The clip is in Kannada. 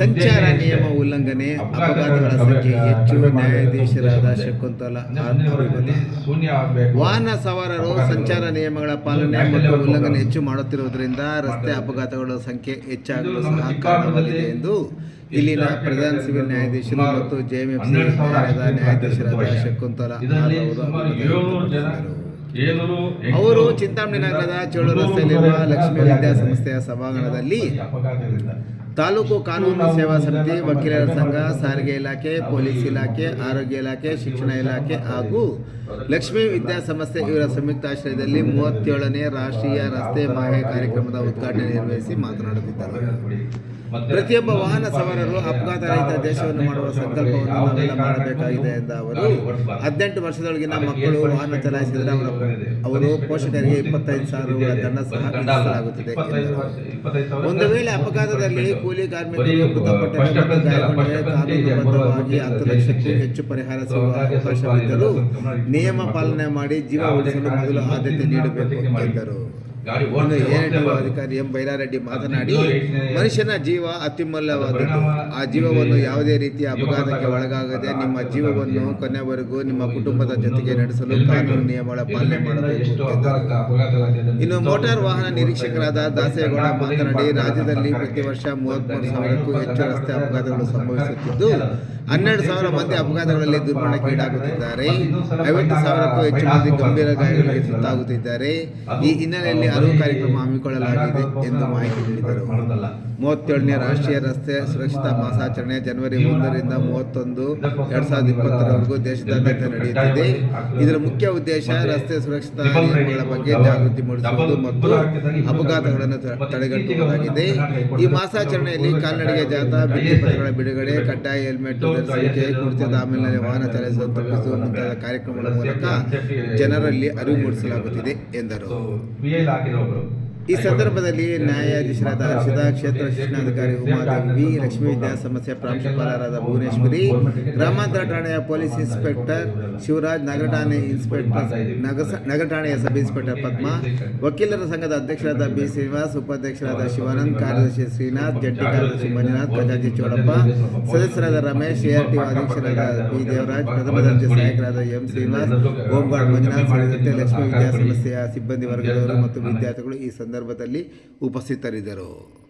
ಸಂಚಾರ ನಿಯಮ ಉಲ್ಲಂಘನೆ ಅಪಘಾತಗಳ ಸಂಖ್ಯೆ ಹೆಚ್ಚು. ನ್ಯಾಯಾಧೀಶರಾದ ಶಕುಂತಲಾ ವಾಹನ ಸವಾರರು ಸಂಚಾರ ನಿಯಮಗಳ ಪಾಲನೆ ಮತ್ತು ಉಲ್ಲಂಘನೆ. ಹೆಚ್ಚು ಮಾಡುತ್ತಿರುವುದರಿಂದ ರಸ್ತೆ ಅಪಘಾತಗಳ ಸಂಖ್ಯೆ ಹೆಚ್ಚಾಗಲು ಸಹ ಕಾರಣವಾಗಿದೆ ಎಂದು ಇಲ್ಲಿನ ಪ್ರಧಾನ ಸಿವಿಲ್ ನ್ಯಾಯಾಧೀಶರು ಮತ್ತು ಜೆಎಂಎಫ್ಸಿ ನ್ಯಾಯಾಧೀಶರಾದ ಶಕುಂತಲಾ ಅವರು ಅವರು ಚಿಂತಾಮಣಿ ನಗರದ ಚೋಳು ರಸ್ತೆಯಲ್ಲಿರುವ ಲಕ್ಷ್ಮೀ. ವಿದ್ಯಾಸಂಸ್ಥೆಯ ಸಭಾಂಗಣದಲ್ಲಿ ತಾಲೂಕು ಕಾನೂನು ಸೇವಾ ಸಮಿತಿ ವಕೀಲರ ಸಂಘ ಸಾರಿಗೆ ಇಲಾಖೆ ಪೊಲೀಸ್ ಇಲಾಖೆ ಆರೋಗ್ಯ ಇಲಾಖೆ ಶಿಕ್ಷಣ ಇಲಾಖೆ ಹಾಗೂ ಲಕ್ಷ್ಮೀ ವಿದ್ಯಾಸಂಸ್ಥೆ ಇವರ ಸಂಯುಕ್ತಾಶ್ರಯದಲ್ಲಿ ಮೂವತ್ತೇಳನೇ ರಾಷ್ಟ್ರೀಯ ರಸ್ತೆ ಮಾಹೆ ಕಾರ್ಯಕ್ರಮದ ಉದ್ಘಾಟನೆ ನಿರ್ವಹಿಸಿ ಮಾತನಾಡುತ್ತಿದ್ದರು ಪ್ರತಿಯೊಬ್ಬ ವಾಹನ ಸವಾರರು ಅಪಘಾತ ರಹಿತ ದೇಶವನ್ನು ಮಾಡುವ ಸಂಕಲ್ಪವನ್ನು ನಾವೆಲ್ಲ ಮಾಡಬೇಕಾಗಿದೆ ಎಂದ ಅವರು ಹದಿನೆಂಟು ವರ್ಷದೊಳಗಿನ ಮಕ್ಕಳು ವಾಹನ ಚಲಾಯಿಸಿದರೆ ಅವರ ಅವರು ಪೋಷಕರಿಗೆ ಇಪ್ಪತ್ತೈದು ಸಾವಿರ ದಂಡ ಸಹ ವಿಧಿಸಲಾಗುತ್ತದೆ. ಒಂದು ವೇಳೆ ಅಪಘಾತದಲ್ಲಿ ಕೂಲಿ ಕಾರ್ಮಿಕರು ಮೃತಪಟ್ಟರೆ ಮತ್ತು ಗಾಯಗೊಂಡರೆ ಕಾನೂನುಬದ್ಧವಾಗಿ ಹತ್ತು ಲಕ್ಷಕ್ಕೂ ಹೆಚ್ಚು ಪರಿಹಾರ ಸಿಗುವ ಅವಕಾಶವಿದ್ದರೂ ನಿಯಮ ಪಾಲನೆ ಮಾಡಿ ಜೀವ ಉಳಿಸಲು ಮೊದಲು ಆದ್ಯತೆ ನೀಡಬೇಕು ಎಂದರು. ಅಧಿಕಾರಿ ಎಂ ಬೈರಾರೆಡ್ಡಿ ಮಾತನಾಡಿ ಮನುಷ್ಯನ ಜೀವ ಅತ್ಯಮೂಲ್ಯವಾದದ್ದು ಆ ಜೀವವನ್ನು ಯಾವುದೇ ರೀತಿಯ ಅಪಘಾತಕ್ಕೆ ಒಳಗಾಗದೆ ನಿಮ್ಮ ಜೀವವನ್ನು ಕೊನೆವರೆಗೂ ನಿಮ್ಮ ಕುಟುಂಬದ ಜೊತೆಗೆ ನಡೆಸಲು ಕಾನೂನು ನಿಯಮಗಳ ಪಾಲನೆ ಮಾಡಬೇಕು ಇನ್ನು ಮೋಟಾರ್ ವಾಹನ ನಿರೀಕ್ಷಕರಾದ ದಾಸೇಗೌಡ ಮಾತನಾಡಿ ರಾಜ್ಯದಲ್ಲಿ ಪ್ರತಿ ವರ್ಷ ಮೂವತ್ಮೂರು ಸಾವಿರಕ್ಕೂ ಹೆಚ್ಚು ರಸ್ತೆ ಅಪಘಾತಗಳು ಸಂಭವಿಸುತ್ತಿದ್ದು ಹನ್ನೆರಡು ಸಾವಿರ ಮಂದಿ ಅಪಘಾತಗಳಲ್ಲಿ ದುರ್ಮರಣಕ್ಕೀಡಾಗುತ್ತಿದ್ದಾರೆ ಐವತ್ತು ಸಾವಿರಕ್ಕೂ ಹೆಚ್ಚು ಮಂದಿ ಗಂಭೀರ ಗಾಯಗಳಿಗೆ ತುತ್ತಾಗುತ್ತಿದ್ದಾರೆ. ಈ ಹಿನ್ನೆಲೆಯಲ್ಲಿ ಅರಿವು ಕಾರ್ಯಕ್ರಮ ಹಮ್ಮಿಕೊಳ್ಳಲಾಗಿದೆ ಎಂದು ಮಾಹಿತಿ ನೀಡಿದರು. ಮೂವತ್ತೇಳನೇ ರಾಷ್ಟ್ರೀಯ ರಸ್ತೆ ಸುರಕ್ಷತಾ ಮಾಸಾಚರಣೆ ಜನವರಿ ಒಂದರಿಂದ ಮೂವತ್ತೊಂದು, ಎರಡ್ ಸಾವಿರದ ಇಪ್ಪತ್ತರವರೆಗೂ ದೇಶದಾದ್ಯಂತ ನಡೆಯುತ್ತಿದೆ. ಇದರ ಮುಖ್ಯ ಉದ್ದೇಶ ರಸ್ತೆ ಸುರಕ್ಷತಾ ಬಗ್ಗೆ ಜಾಗೃತಿ ಮೂಡಿಸುವುದು ಮತ್ತು ಅಪಘಾತಗಳನ್ನು ತಡೆಗಟ್ಟುವುದಾಗಿದೆ. ಈ ಮಾಸಾಚರಣೆಯಲ್ಲಿ ಕಾಲ್ನಡಿಗೆ ಜಾಥಾ ಭಿತ್ತಿಪತ್ರಗಳ ಬಿಡುಗಡೆ, ಕಡ್ಡಾಯ ಹೆಲ್ಮೆಟ್ ಧರಿಸುವಿಕೆ ಕುಡಿತದ ಆಮೇಲೆ ವಾಹನ ಚಲಾಯಿಸುವ ತಪ್ಪಿಸುವ ಮುಂತಾದ ಕಾರ್ಯಕ್ರಮಗಳ ಮೂಲಕ ಜನರಲ್ಲಿ ಅರಿವು ಮೂಡಿಸಲಾಗುತ್ತಿದೆ ಎಂದರು. ಹಾಕಿದ್ರು ಒಬ್ರು. ಈ ಸಂದರ್ಭದಲ್ಲಿ ನ್ಯಾಯಾಧೀಶರಾದ ಹರ್ಷದ ಕ್ಷೇತ್ರ ಶಿಕ್ಷಣಾಧಿಕಾರಿ ಉಮಾದೇವಿ ವಿ ಲಕ್ಷ್ಮೀ ವಿದ್ಯಾಸಂಸ್ಥೆಯ ಪ್ರಾಂಶುಪಾಲರಾದ ಭುವನೇಶ್ವರಿ ಗ್ರಾಮಾಂತರ ಠಾಣೆಯ ಪೊಲೀಸ್ ಇನ್ಸ್ಪೆಕ್ಟರ್ ಶಿವರಾಜ್, ನಗರ ಠಾಣೆ ಇನ್ಸ್ಪೆಕ್ಟರ್ ನಗರ ಠಾಣೆಯ ಸಬ್ ಇನ್ಸ್ಪೆಕ್ಟರ್ ಪದ್ಮ, ವಕೀಲರ ಸಂಘದ ಅಧ್ಯಕ್ಷರಾದ ಬಿ ಶ್ರೀನಿವಾಸ್, ಉಪಾಧ್ಯಕ್ಷರಾದ ಶಿವಾನಂದ್, ಕಾರ್ಯದರ್ಶಿ ಶ್ರೀನಾಥ್, ಜಂಟಿ ಕಾರ್ಯದರ್ಶಿ ಮಂಜುನಾಥ್, ಖಜಾಂಚಿ ಚೋಡಪ್ಪ ಸದಸ್ಯರಾದ ರಮೇಶ್ ಎಆರ್ಟಿ ಅಧ್ಯಕ್ಷರಾದ ಬಿ ದೇವರಾಜ್, ಪ್ರಥಮ ದರ್ಜೆ ಸಹಾಯಕರಾದ M Srinivas home guard Manjunath ಸೇರಿದಂತೆ ಲಕ್ಷ್ಮೀ ವಿದ್ಯಾಸಂಸ್ಥೆಯ ಸಿಬ್ಬಂದಿ ವರ್ಗದವರು ಮತ್ತು ವಿದ್ಯಾರ್ಥಿಗಳು ಈ ಸಂದರ್ಭದಲ್ಲಿ ಉಪಸ್ಥಿತರಿದ್ದರು.